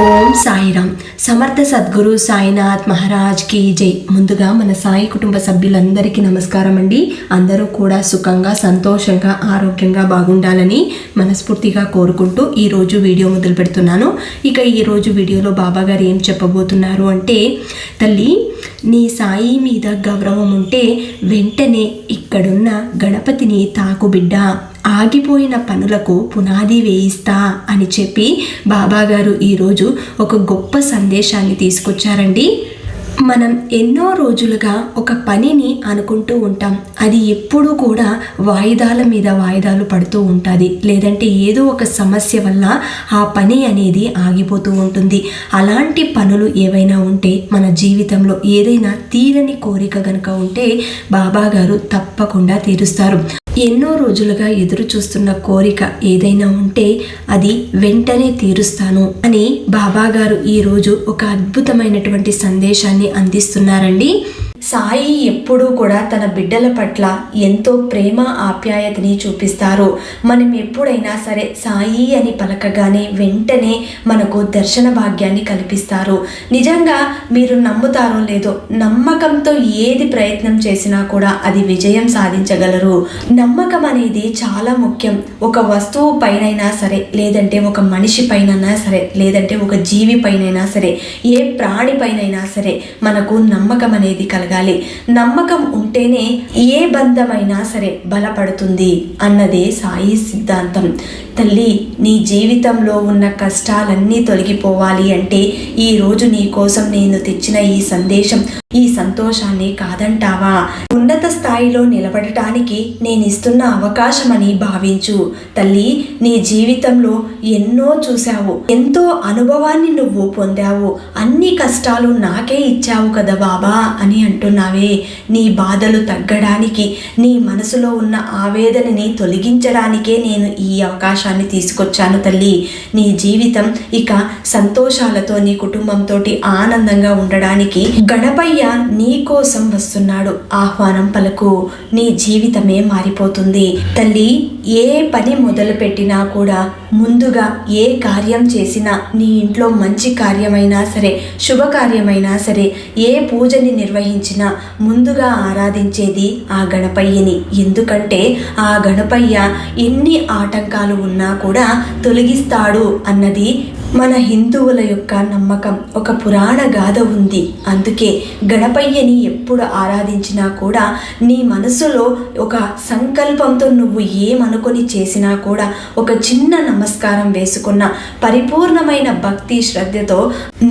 ఓం సాయిరామ్. సమర్థ సద్గురు సాయినాథ్ మహారాజ్కి జై. ముందుగా మన సాయి కుటుంబ సభ్యులందరికీ నమస్కారం అండి. అందరూ కూడా సుఖంగా సంతోషంగా ఆరోగ్యంగా బాగుండాలని మనస్ఫూర్తిగా కోరుకుంటూ ఈరోజు వీడియో మొదలు పెడుతున్నాను. ఇక ఈరోజు వీడియోలో బాబా గారు ఏం చెప్పబోతున్నారు అంటే తల్లి నీ సాయి మీద గౌరవం ఉంటే వెంటనే ఇక్కడున్న గణపతిని తాకు బిడ్డ. ఆగిపోయిన పనులకు పునాది వేయిస్తా అని చెప్పి బాబాగారు ఈరోజు ఒక గొప్ప సందేశాన్ని తీసుకొచ్చారండి. మనం ఎన్నో రోజులుగా ఒక పనిని అనుకుంటూ ఉంటాం. అది ఎప్పుడూ కూడా వాయిదాల మీద వాయిదాలు పడుతూ ఉంటుంది. లేదంటే ఏదో ఒక సమస్య వల్ల ఆ పని అనేది ఆగిపోతూ ఉంటుంది. అలాంటి పనులు ఏవైనా ఉంటే మన జీవితంలో ఏదైనా తీరని కోరిక కనుక ఉంటే బాబాగారు తప్పకుండా తీరుస్తారు. ఎన్నో రోజులుగా ఎదురు చూస్తున్న కోరిక ఏదైనా ఉంటే అది వెంటనే తీరుస్తాను అని బాబాగారు ఈరోజు ఒక అద్భుతమైనటువంటి సందేశాన్ని అందిస్తున్నారండి. సాయి ఎప్పుడూ కూడా తన బిడ్డల పట్ల ఎంతో ప్రేమ ఆప్యాయతని చూపిస్తారు. మనం ఎప్పుడైనా సరే సాయి అని పలకగానే వెంటనే మనకు దర్శన భాగ్యాన్ని కల్పిస్తారు. నిజంగా మీరు నమ్ముతారో లేదో నమ్మకంతో ఏది ప్రయత్నం చేసినా కూడా అది విజయం సాధించగలరు. నమ్మకం అనేది చాలా ముఖ్యం. ఒక వస్తువు పైనైనా సరే లేదంటే ఒక మనిషి పైనైనా సరే లేదంటే ఒక జీవి పైనైనా సరే ఏ ప్రాణి పైనైనా సరే మనకు నమ్మకం అనేది కలగాలి. నమ్మకం ఉంటేనే ఏ బంధమైనా సరే బలపడుతుంది అన్నదే సాయి సిద్ధాంతం. తల్లి నీ జీవితంలో ఉన్న కష్టాలన్నీ తొలగిపోవాలి అంటే ఈ రోజు నీ కోసం నేను తెచ్చిన ఈ సందేశం ఈ సంతోషాన్ని కాదంటావా? ఉన్నత స్థాయిలో నిలబడటానికి నేను ఇస్తున్న అవకాశమని భావించు. తల్లి నీ జీవితంలో ఎన్నో చూశావు. ఎంతో అనుభవాన్ని నువ్వు పొందావు. అన్ని కష్టాలు నాకే ఇచ్చావు కదా బాబా అని అంటున్నావే. నీ బాధలు తగ్గడానికి నీ మనసులో ఉన్న ఆవేదనని తొలగించడానికే నేను ఈ అవకాశాన్ని తీసుకొచ్చాను తల్లి. నీ జీవితం ఇక సంతోషాలతో నీ కుటుంబంతో ఆనందంగా ఉండడానికి గణపయ్య నీ కోసం వస్తున్నాడు. ఆహ్వానం పలుకు. నీ జీవితమే మారిపోతుంది. తల్లి ఏ పని మొదలు పెట్టినా కూడా ముందుగా ఏ కార్యం చేసినా నీ ఇంట్లో మంచి కార్యమైనా సరే శుభకార్యమైనా సరే ఏ పూజని నిర్వహించినా ముందుగా ఆరాధించేది ఆ గణపయ్యని. ఎందుకంటే ఆ గణపయ్య ఎన్ని ఆటంకాలు ఉన్నా కూడా తొలగిస్తాడు అన్నది మన హిందువుల యొక్క నమ్మకం ఒక పురాణ గాథ ఉంది. అందుకే గణపయ్యని ఎప్పుడు ఆరాధించినా కూడా నీ మనసులో ఒక సంకల్పంతో నువ్వు ఏమనుకొని చేసినా కూడా ఒక చిన్న నమస్కారం వేసుకున్న పరిపూర్ణమైన భక్తి శ్రద్ధతో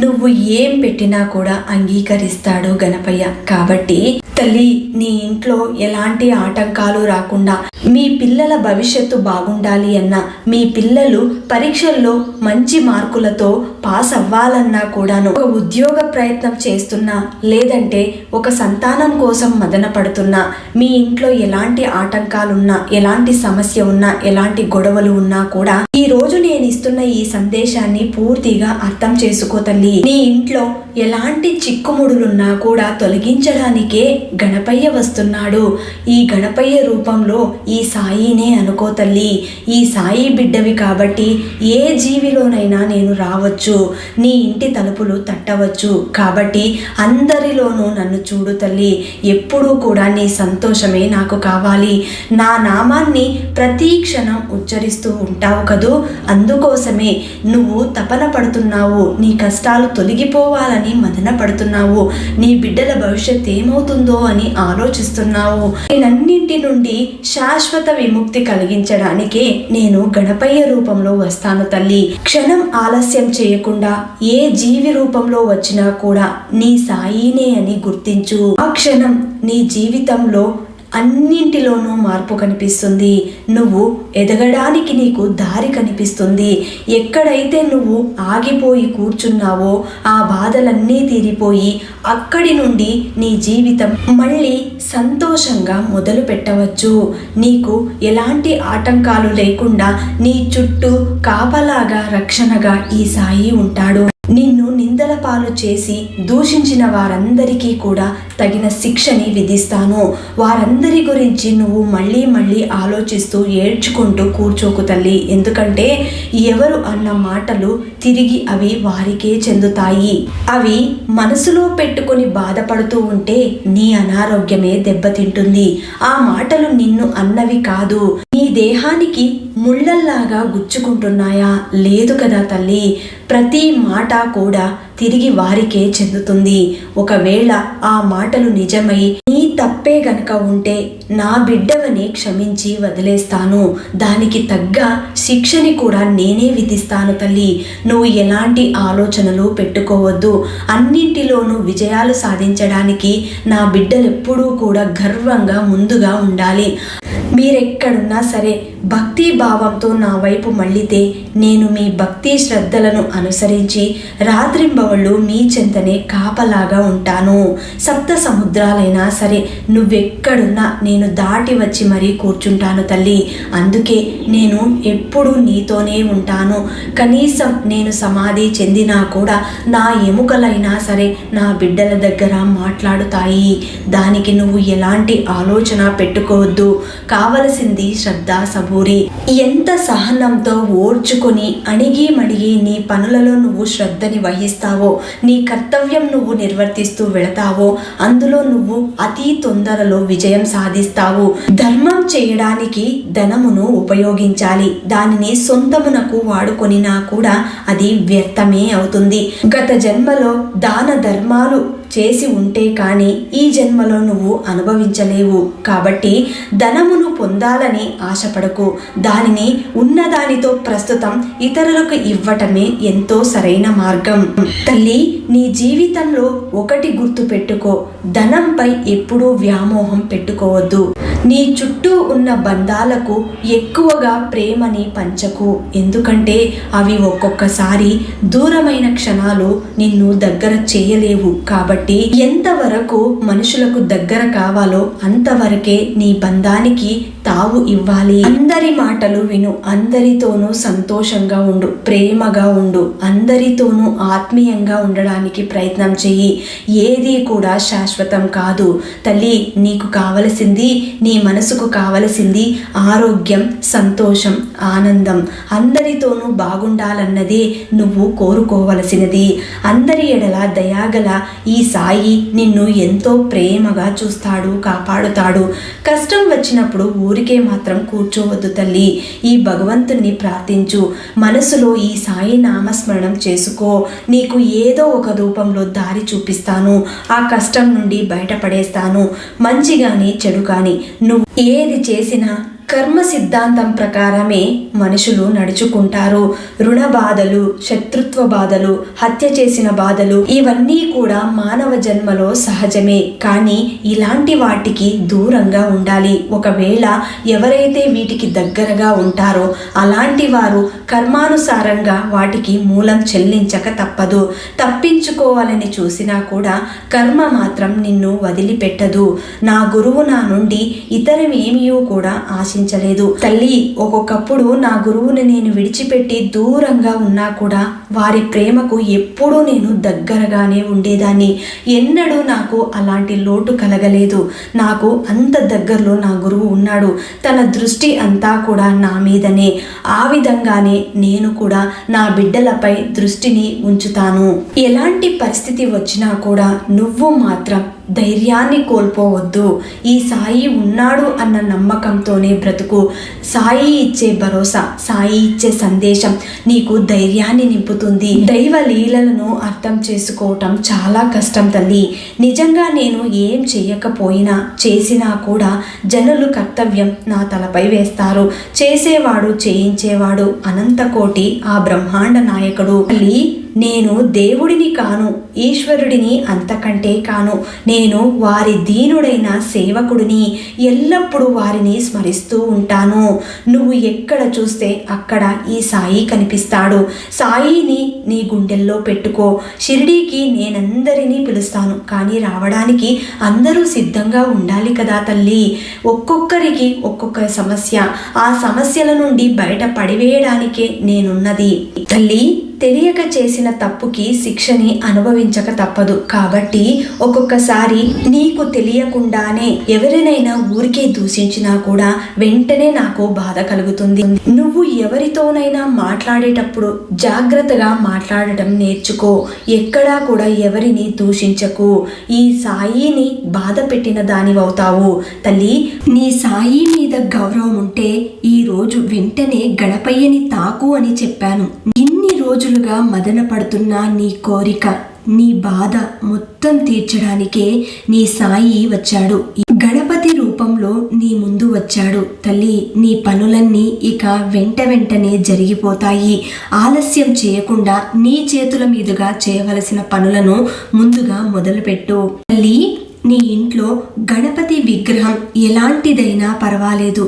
నువ్వు ఏం పెట్టినా కూడా అంగీకరిస్తాడు గణపయ్య. కాబట్టి తల్లి నీ ఇంట్లో ఎలాంటి ఆటంకాలు రాకుండా మీ పిల్లల భవిష్యత్తు బాగుండాలి అన్నా మీ పిల్లలు పరీక్షల్లో మంచి మార్కులతో పాస్ అవ్వాలన్నా కూడాను ఒక ఉద్యోగ ప్రయత్నం చేస్తున్నా లేదంటే ఒక సంతానం కోసం మదన పడుతున్నా మీ ఇంట్లో ఎలాంటి ఆటంకాలున్నా ఎలాంటి సమస్య ఉన్నా ఎలాంటి గొడవలు ఉన్నా కూడా ఈ రోజు నేను ఇస్తున్న ఈ సందేశాన్ని పూర్తిగా అర్థం చేసుకో తల్లి. నీ ఇంట్లో ఎలాంటి చిక్కుముడులున్నా కూడా తొలగించడానికే గణపయ్య వస్తున్నాడు. ఈ గణపయ్య రూపంలో ఈ సాయినే అనుకో తల్లి. ఈ సాయి బిడ్డవి కాబట్టి ఏ జీవిలోనైనా నేను రావచ్చు. నీ ఇంటి తలుపులు తట్టవచ్చు. కాబట్టి అందరిలోనూ నన్ను చూడు తల్లి. ఎప్పుడూ కూడా నీ సంతోషమే నాకు కావాలి. నా నామాన్ని ప్రతి క్షణం ఉచ్చరిస్తూ ఉంటావు కదూ. అందుకోసం కోసమే నువ్వు తపన పడుతున్నావు. నీ కష్టాలు తొలగిపోవాలని మదన పడుతున్నావు. నీ బిడ్డల భవిష్యత్ ఏమవుతుందో అని ఆలోచిస్తున్నావు. నేనన్నింటి నుండి శాశ్వత విముక్తి కలిగించడానికే నేను గణపయ్య రూపంలో వస్తాను తల్లి. క్షణం ఆలస్యం చేయకుండా ఏ జీవి రూపంలో వచ్చినా కూడా నీ సాయినే అని గుర్తించు. ఆ క్షణం నీ జీవితంలో అన్నింటిలోనూ మార్పు కనిపిస్తుంది. నువ్వు ఎదగడానికి నీకు దారి కనిపిస్తుంది. ఎక్కడైతే నువ్వు ఆగిపోయి కూర్చున్నావో ఆ బాధలన్నీ తీరిపోయి అక్కడి నుండి నీ జీవితం మళ్ళీ సంతోషంగా మొదలు పెట్టవచ్చు. నీకు ఎలాంటి ఆటంకాలు లేకుండా నీ చుట్టూ కాపలాగా రక్షణగా ఈ సాయి ఉంటాడు. నిన్ను నిందల పాలు చేసి దూషించిన వారందరికీ కూడా తగిన శిక్షని విధిస్తాను. వారందరి గురించి నువ్వు మళ్ళీ మళ్ళీ ఆలోచిస్తూ ఏడ్చుకుంటూ కూర్చోకు తల్లి. ఎందుకంటే ఎవరు అన్న మాటలు తిరిగి అవి వారికే చెందుతాయి. అవి మనసులో పెట్టుకొని బాధపడుతూ ఉంటే నీ అనారోగ్యమే దెబ్బతింటుంది. ఆ మాటలు నిన్ను అన్నవి కాదు. నీ దేహానికి ముళ్ళల్లాగా గుచ్చుకుంటున్నాయా? లేదు కదా తల్లి. ప్రతి మాట కూడా తిరిగి వారికే చెందుతుంది. ఒకవేళ ఆ మాటలు నిజమై నీ తప్పే గనక ఉంటే నా బిడ్డవని క్షమించి వదిలేస్తాను. దానికి తగ్గ శిక్షని కూడా నేనే విధిస్తాను తల్లి. నువ్వు ఎలాంటి ఆలోచనలు పెట్టుకోవద్దు. అన్నింటిలోనూ విజయాలు సాధించడానికి నా బిడ్డలు ఎప్పుడూ కూడా గర్వంగా ముందుగా ఉండాలి. మీరెక్కడున్నా సరే భక్తి భావంతో నా వైపు మళ్ళితే నేను మీ భక్తి శ్రద్ధలను అనుసరించి రాత్రింబవళ్ళు మీ చెంతనే కాపలాగా ఉంటాను. సప్త సముద్రాలైనా సరే నువ్వెక్కడున్నా నేను దాటి వచ్చి మరీ కూర్చుంటాను తల్లి. అందుకే నేను ఎప్పుడూ నీతోనే ఉంటాను. కనీసం నేను సమాధి చెందినా కూడా నా ఎముకలైనా సరే నా బిడ్డల దగ్గర మాట్లాడుతాయి. దానికి నువ్వు ఎలాంటి ఆలోచన పెట్టుకోవద్దు. కావలసింది శ్రద్ధ సబూరి ఎంత సహనంతో ఓర్చుకొని అణిగి మడిగి నీ పనులలో నువ్వు శ్రద్ధని వహిస్తావో నీ కర్తవ్యం నువ్వు నిర్వర్తిస్తూ వెళతావో అందులో నువ్వు అతి తొందరలో విజయం సాధిస్తావు. ధర్మం చేయడానికి ధనమును ఉపయోగించాలి. దానిని సొంతమునకు వాడుకొనినా కూడా అది వ్యర్థమే అవుతుంది. గత జన్మలో దాన ధర్మాలు చేసి ఉంటే కానీ ఈ జన్మలో నువ్వు అనుభవించలేవు. కాబట్టి ధనమును పొందాలని ఆశపడకు. దానిని ఉన్నదానితో ప్రస్తుతం ఇతరులకు ఇవ్వటమే ఎంతో సరైన మార్గం. తల్లి నీ జీవితంలో ఒకటి గుర్తు పెట్టుకో. ధనంపై ఎప్పుడూ వ్యామోహం పెట్టుకోవద్దు. నీ చుట్టూ ఉన్న బంధాలకు ఎక్కువగా ప్రేమని పంచకు. ఎందుకంటే అవి ఒక్కొక్కసారి దూరమైన క్షణాలు నిన్ను దగ్గర చేయలేవు. కాబట్టి కాబట్టి ఎంతవరకు మనుషులకు దగ్గర కావాలో అంతవరకే నీ బంధానికి తావు ఇవ్వాలి. అందరి మాటలు విను అందరితోనూ సంతోషంగా ఉండు ప్రేమగా ఉండు అందరితోనూ ఆత్మీయంగా ఉండడానికి ప్రయత్నం చెయ్యి. ఏది కూడా శాశ్వతం కాదు. తల్లి నీకు కావలసింది నీ మనసుకు కావలసింది ఆరోగ్యం సంతోషం ఆనందం. అందరితోనూ బాగుండాలన్నదే నువ్వు కోరుకోవలసినది. అందరి ఎడల దయాగల ఈ సాయి నిన్ను ఎంతో ప్రేమగా చూస్తాడు కాపాడుతాడు. కష్టం వచ్చినప్పుడు ఊరికే మాత్రం కూర్చోవద్దు తల్లి. ఈ భగవంతుణ్ణి ప్రార్థించు. మనసులో ఈ సాయి నామస్మరణం చేసుకో. నీకు ఏదో ఒక రూపంలో దారి చూపిస్తాను. ఆ కష్టం నుండి బయటపడేస్తాను. మంచి కానీ చెడు కానీ నువ్వు ఏది చేసినా కర్మ సిద్ధాంతం ప్రకారమే మనుషులు నడుచుకుంటారు. రుణ బాధలు శత్రుత్వ బాధలు హత్య చేసిన బాధలు ఇవన్నీ కూడా మానవ జన్మలో సహజమే. కానీ ఇలాంటి వాటికి దూరంగా ఉండాలి. ఒకవేళ ఎవరైతే వీటికి దగ్గరగా ఉంటారో అలాంటి వారు కర్మానుసారంగా వాటికి మూలం చెల్లించక తప్పదు. తప్పించుకోవాలని చూసినా కూడా కర్మ మాత్రం నిన్ను వదిలిపెట్టదు. నా గురువు నా నుండి ఇతరమేమీ కూడా ఆశ ఆశించలేదు తల్లి ఒక్కొక్కప్పుడు నా గురువుని నేను విడిచిపెట్టి దూరంగా ఉన్నా కూడా వారి ప్రేమకు ఎప్పుడూ నేను దగ్గరగానే ఉండేదాన్ని. ఎన్నడూ నాకు అలాంటి లోటు కలగలేదు. నాకు అంత దగ్గరలో నా గురువు ఉన్నాడు. తన దృష్టి అంతా కూడా నా మీదనే. ఆ విధంగానే నేను కూడా నా బిడ్డలపై దృష్టిని ఉంచుతాను. ఎలాంటి పరిస్థితి వచ్చినా కూడా నువ్వు మాత్రం ధైర్యాన్ని కోల్పోవద్దు. ఈ సాయి ఉన్నాడు అన్న నమ్మకంతోనే బ్రతుకు. సాయి ఇచ్చే భరోసా సాయి ఇచ్చే సందేశం నీకు ధైర్యాన్ని నింపుతుంది. దైవ లీలలను అర్థం చేసుకోవటం చాలా కష్టం తల్లి. నిజంగా నేను ఏం చేయకపోయినా చేసినా కూడా జనులు కర్తవ్యం నా తలపై వేస్తారు. చేసేవాడు చేయించేవాడు అనంతకోటి ఆ బ్రహ్మాండ నాయకుడు. తల్లి నేను దేవుడిని కాను ఈశ్వరుడిని అంతకంటే కాను. నేను వారి దీనుడైన సేవకుడిని ఎల్లప్పుడూ వారిని స్మరిస్తూ ఉంటాను. నువ్వు ఎక్కడ చూస్తే అక్కడ ఈ సాయి కనిపిస్తాడు. సాయిని నీ గుండెల్లో పెట్టుకో. షిరిడీకి నేనందరినీ పిలుస్తాను. కానీ రావడానికి అందరూ సిద్ధంగా ఉండాలి కదా తల్లి. ఒక్కొక్కరికి ఒక్కొక్క సమస్య. ఆ సమస్యల నుండి బయట పడివేయడానికే నేనున్నది. తల్లి తెలియక చేసిన తప్పుకి శిక్షని అనుభవించక తప్పదు. కాబట్టి ఒక్కొక్కసారి నీకు తెలియకుండానే ఎవరినైనా ఊరికే దూషించినా కూడా వెంటనే నాకు బాధ కలుగుతుంది. నువ్వు ఎవరితోనైనా మాట్లాడేటప్పుడు జాగ్రత్తగా మాట్లాడటం నేర్చుకో. ఎక్కడా కూడా ఎవరిని దూషించకు. ఈ సాయిని బాధ పెట్టిన దానివవుతావు. తల్లి నీ సాయి మీద గౌరవం ఉంటే ఈ రోజు వెంటనే గణపయ్యని తాకు అని చెప్పాను. ఇన్ని రోజులుగా మదన పడుతున్న నీ కోరిక నీ బాధ మొత్తం తీర్చడానికే నీ సాయి వచ్చాడు. గణపతి రూపంలో నీ ముందు వచ్చాడు. తల్లి నీ పనులన్నీ ఇక వెంట వెంటనే జరిగిపోతాయి. ఆలస్యం చేయకుండా నీ చేతుల మీదుగా చేయవలసిన పనులను ముందుగా మొదలుపెట్టు. తల్లి నీ ఇంట్లో గణపతి విగ్రహం ఎలాంటిదైనా పర్వాలేదు.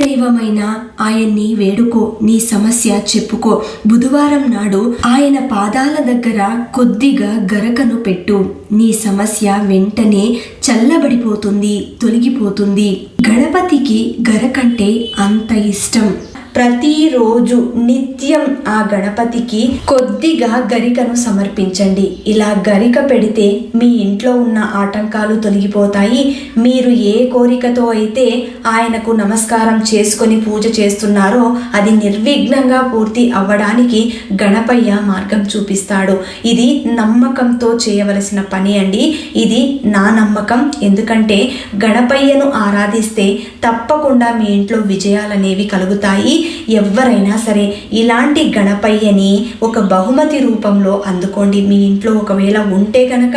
దైవమైన ఆయన్ని వేడుకో నీ సమస్య చెప్పుకో. బుధవారం నాడు ఆయన పాదాల దగ్గర కొద్దిగా గరకను పెట్టు. నీ సమస్య వెంటనే చల్లబడిపోతుంది తొలగిపోతుంది. గణపతికి గరకంటే అంత ఇష్టం. ప్రతిరోజు నిత్యం ఆ గణపతికి కొద్దిగా గరికను సమర్పించండి. ఇలా గరిక పెడితే మీ ఇంట్లో ఉన్న ఆటంకాలు తొలగిపోతాయి. మీరు ఏ కోరికతో అయితే ఆయనకు నమస్కారం చేసుకొని పూజ చేస్తున్నారో అది నిర్విఘ్నంగా పూర్తి అవ్వడానికి గణపయ్య మార్గం చూపిస్తాడు. ఇది నమ్మకంతో చేయవలసిన పని అండి. ఇది నా నమ్మకం. ఎందుకంటే గణపయ్యను ఆరాధిస్తే తప్పకుండా మీ ఇంట్లో విజయాలనేవి కలుగుతాయి. ఎవరైనా సరే ఇలాంటి గణపయ్యని ఒక బహుమతి రూపంలో అందుకోండి. మీ ఇంట్లో ఒకవేళ ఉంటే కనుక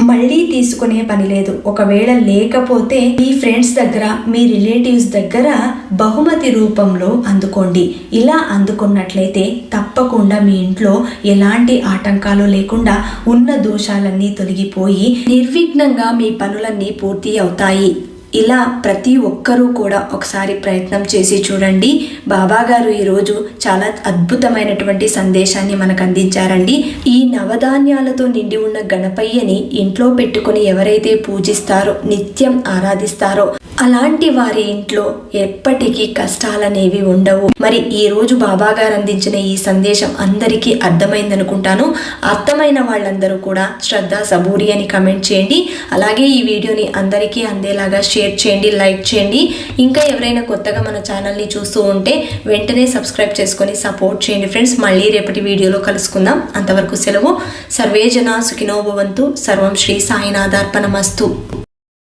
మళ్ళీ తీసుకునే పని లేదు. ఒకవేళ లేకపోతే మీ ఫ్రెండ్స్ దగ్గర మీ రిలేటివ్స్ దగ్గర బహుమతి రూపంలో అందుకోండి. ఇలా అందుకున్నట్లయితే తప్పకుండా మీ ఇంట్లో ఎలాంటి ఆటంకాలు లేకుండా ఉన్న దోషాలన్నీ తొలగిపోయి నిర్విఘ్నంగా మీ పనులన్నీ పూర్తి అవుతాయి. ఇలా ప్రతి ఒక్కరూ కూడా ఒకసారి ప్రయత్నం చేసి చూడండి. బాబాగారు ఈరోజు చాలా అద్భుతమైనటువంటి సందేశాన్ని మనకు అందించారండి. ఈ నవధాన్యాలతో నిండి ఉన్న గణపయ్యని ఇంట్లో పెట్టుకొని ఎవరైతే పూజిస్తారో నిత్యం ఆరాధిస్తారో అలాంటి వారి ఇంట్లో ఎప్పటికీ కష్టాలనేవి ఉండవు. మరి ఈ రోజు బాబా గారు అందించిన ఈ సందేశం అందరికీ అర్థమైందనుకుంటాను. అర్థమైన వాళ్ళందరూ కూడా శ్రద్ధ సబూరి అని కమెంట్ చేయండి. అలాగే ఈ వీడియోని అందరికీ అందేలాగా షేర్ షేర్ చేయండి లైక్ చేయండి. ఇంకా ఎవరైనా కొత్తగా మన ఛానల్ని చూస్తూ ఉంటే వెంటనే సబ్స్క్రైబ్ చేసుకొని సపోర్ట్ చేయండి ఫ్రెండ్స్. మళ్ళీ రేపటి వీడియోలో కలుసుకుందాం. అంతవరకు సెలవు. సర్వేజన సుఖినోభవంతు సర్వం శ్రీ సాయినాథార్పణమస్తు.